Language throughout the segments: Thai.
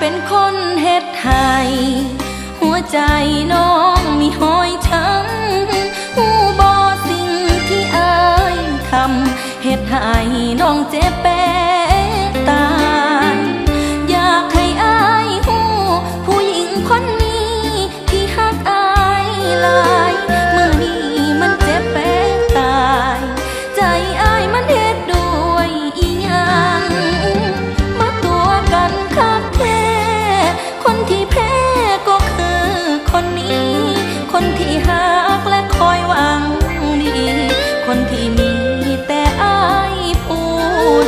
เป็นคนเฮ็ดให้หัวใจน้อง คนที่หักและคอยหวังดี คนที่มีแต่อายผู้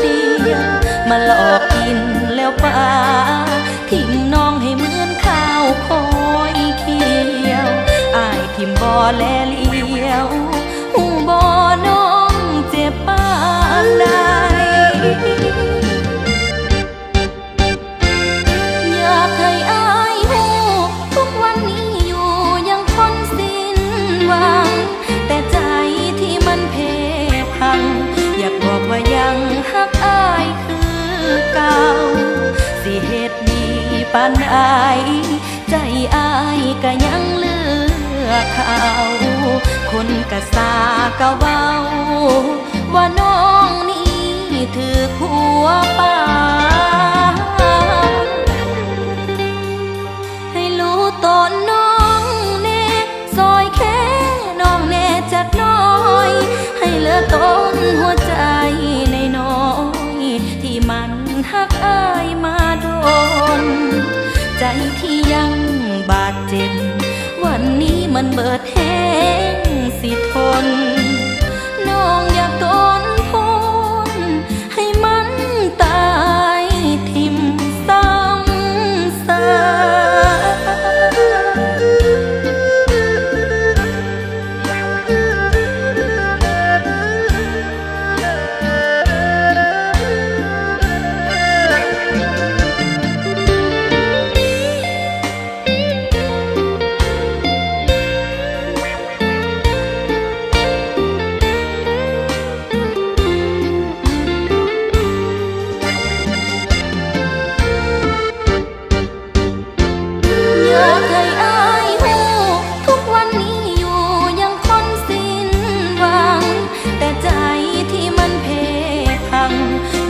เดียว มาหลอกกินแล้วป่าทิมน้องให้เหมือนข้าวคอยเคียวอายทิมบ่อแลเลี้ยวหูบ่อน้องเจ็บปานใด ปันอาย ใจอายก็ยังเลือกเขา คนกะสากะเว้า ดแห้งสิทน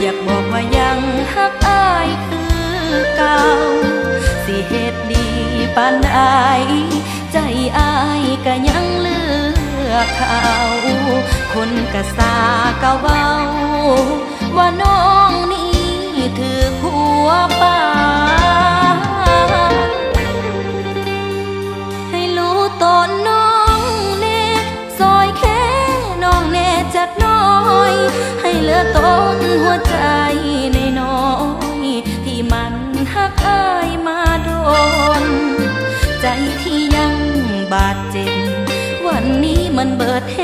อยากบอกว่ายังฮักอายคือเก่า สิเหตุดีปานอาย ใจอายก็ยังเลือกเขาคนกะสากะเว้า ว่าน้องนี่ถือผัว ใจในน้อยที่มันหักอายมาโดน ใจที่ยังบาดเจ็บวันนี้มันเบิดแห